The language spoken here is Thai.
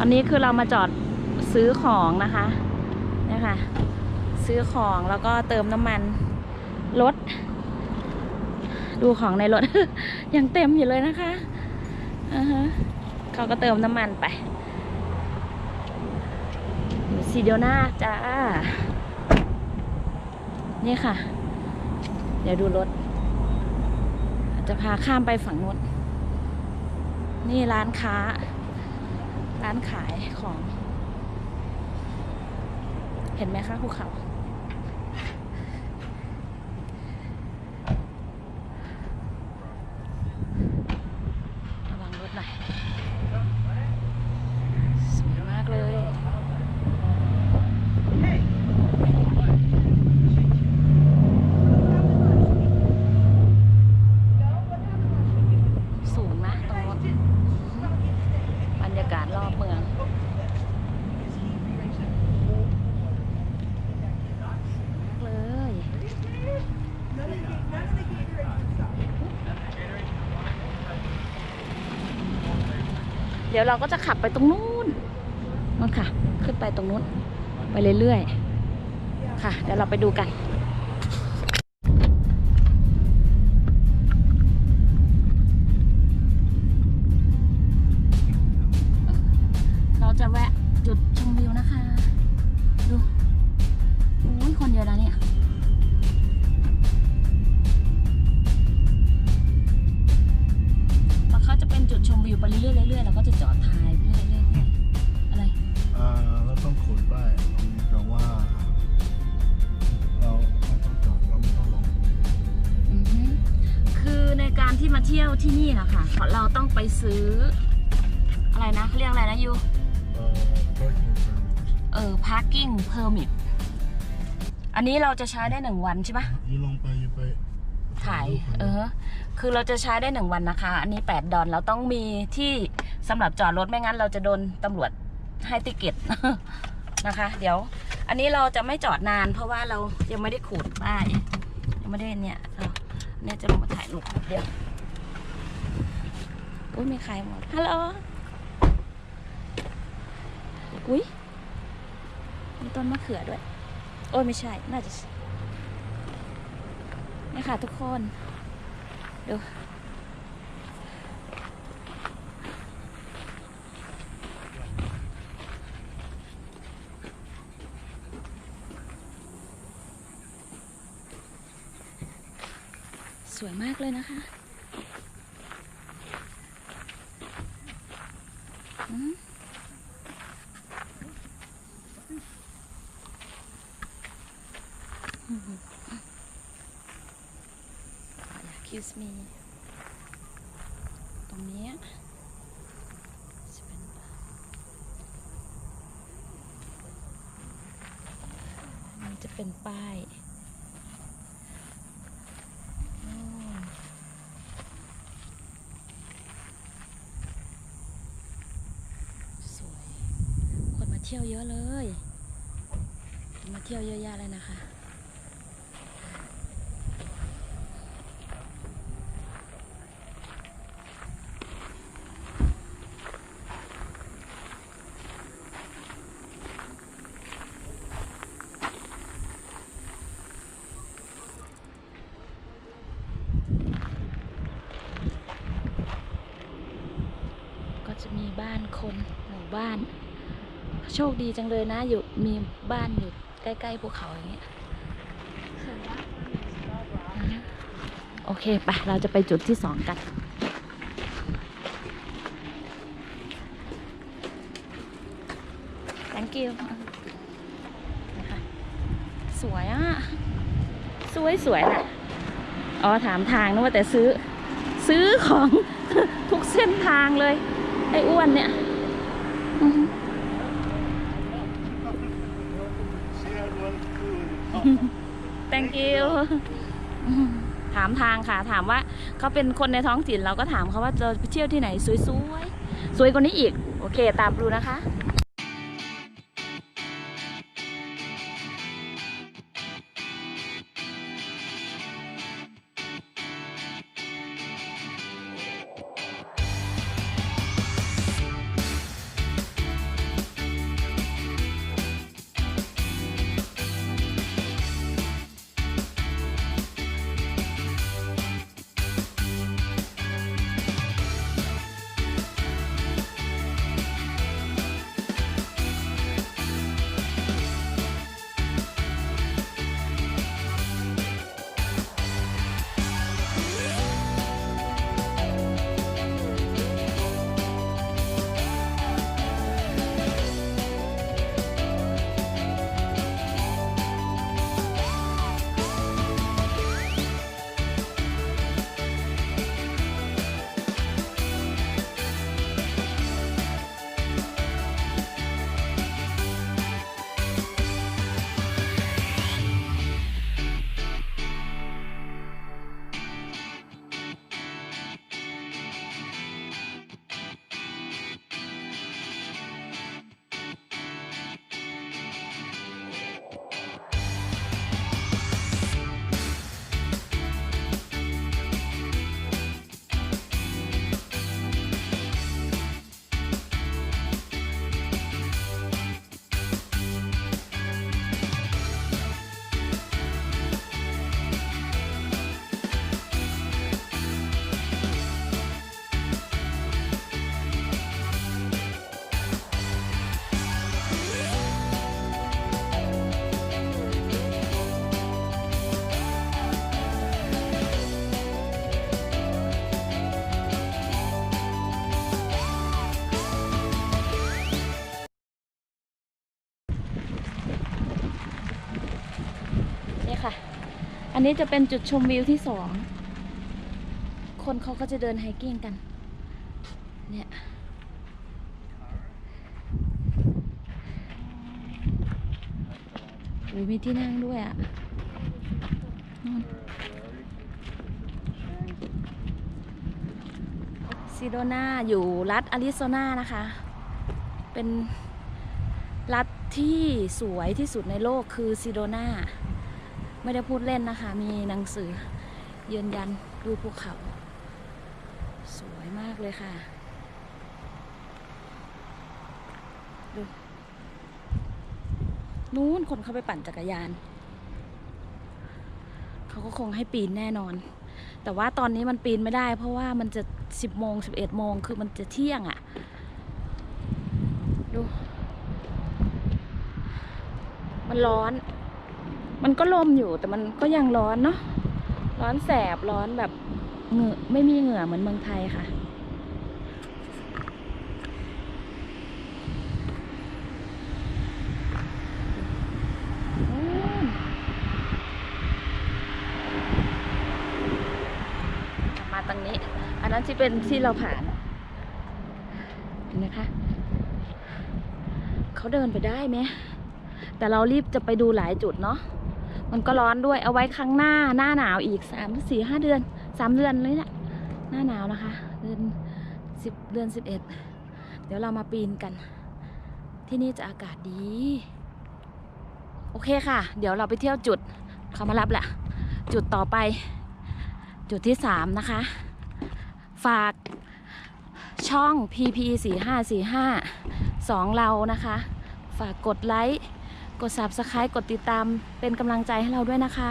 ตอนนี้คือเรามาจอดซื้อของนะคะนี่ค่ะ ซื้อของแล้วก็เติมน้ำมันรถ ดูของในรถ ยังเต็มอยู่เลยนะคะอือฮะเขาก็เติมน้ำมันไปอยู่ซีเดียวหน้าจ้า นี่ค่ะ เดี๋ยวดูรถ จะพาข้ามไปฝั่งนู้นนี่ร้านค้า ร้านขายของ เห็นไหมคะภูเขา ระวังรถหน่อยสวยมากเลย สูงนะตรงนู้นบรรยากาศรอบเมือง เลย เดี๋ยวเราก็จะขับไปตรงนู้นนู่นค่ะ ขึ้นไปตรงนู้น ไปเรื่อยๆ ค่ะ เดี๋ยวเราไปดูกัน ก็จะจอดถ่ายไปเรื่อยๆเรื่อยๆอะไร อ่าเราต้องขนป้ายตรงนี้แต่ว่า เราไม่ต้องจอดเราไม่ต้องลงอือฮึคือในการที่มาเที่ยวที่นี่นะคะเราต้องไปซื้อ อะไรนะเขาเรียกอะไรนะยูเอ่อ parking permit เออ parking permit อันนี้เราจะใช้ได้หนึ่งวันใช่ปะยูลงไปยูไปถ่ายรูปเออ คือเราจะใช้ได้หนึ่งวันนะคะ อันนี้ 8 ดอลเราต้องมีที่สำหรับจอดรถไม่งั้น เราจะโดนตำรวจให้ติเกตนะคะ เดี๋ยว อันนี้เราจะไม่จอดนาน เพราะว่าเรายังไม่ได้ขูดป้ายยังไม่ได้เนี่ยเนี่ยจะลงมาถ่ายรูปเดี๋ยวอุ้ยมีใครหมดฮัลโหลอุ้ยมีต้นมะเขือด้วย โอ้ยไม่ใช่ น่าจะนี่ค่ะทุกคน ดู สวยมากเลยนะคะอืม excuse me ตรงนี้จะเป็นนี่จะเป็นป้ายสวย คนมาเที่ยวเยอะเลย มาเที่ยวเยอะแยะเลยนะคะ ก็จะมี บ้านคนหมู่บ้าน โชคดีจังเลยนะอยู่มีบ้านอยู่ใกล้ๆภูเขาอย่างเงี้ยอ่าฮะโอเคไปเราจะไปจุดที่สองกัน thank you นะคะสวยอะ สวยสวยน่ะอ๋อถามทางนึกว่าแต่ซื้อ ซื้อของทุกเส้นทางเลย ไอ้อ้วนเนี่ยอือฮึ thank you อืมถามทางค่ะถามว่าเขาเป็นคนในท้องถิ่นเราก็ถามเขาว่าจะไปเที่ยวที่ไหนสวยๆสวยกว่านี้อีก โอเค ตามดูนะคะ อันนี้จะเป็นจุดชมวิวที่สอง คนเขาก็จะเดินไฮกิ้งกัน เนี่ยอุ้ยมีที่นั่งด้วยอะ่ะนอนซิโดนาอยู่รัฐอาริโซนานะคะ เป็นรัฐที่สวยที่สุดในโลกคือซิโดนา ไม่ได้พูดเล่นนะคะ มีหนังสือยืนยันดูภูเขา สวยมากเลยค่ะ ดูนู้นคนเขาไปปั่นจักรยาน เขาก็คงให้ปีนแน่นอน แต่ว่าตอนนี้มันปีนไม่ได้ เพราะว่ามันจะสิบโมงสิบเอ็ดโมงคือมันจะเที่ยงอะ่ะ ดู มันร้อน มันก็ลมอยู่แต่มันก็ยังร้อนเนาะร้อนแสบร้อนแบบเหงื่อไม่มีเหงื่อเหมือนเมืองไทยค่ะ มาตรงนี้ อันนั้นที่เป็นที่เราผ่านเห็นไหมคะเขาเดินไปได้ไหมแต่เรารีบจะไปดูหลายจุดเนาะ มันก็ร้อนด้วยเอาไว้ครั้งหน้าหน้าหนาวอีกสามสี่ห้าเดือนสามเดือนเลยเนี่ยหน้าหนาวนะคะ เดือนสิบเดือนสิบเอ็ดเดี๋ยวเรามาปีนกัน ที่นี่จะอากาศดี โอเคค่ะ เดี๋ยวเราไปเที่ยวจุดเขามารับแหละ จุดต่อไป จุดที่สามนะคะ ฝากช่อง PP 4 5 4 5 2 เรานะคะ ฝากกดไลค์ กด Subscribe กดติดตามเป็นกำลังใจให้เราด้วยนะคะ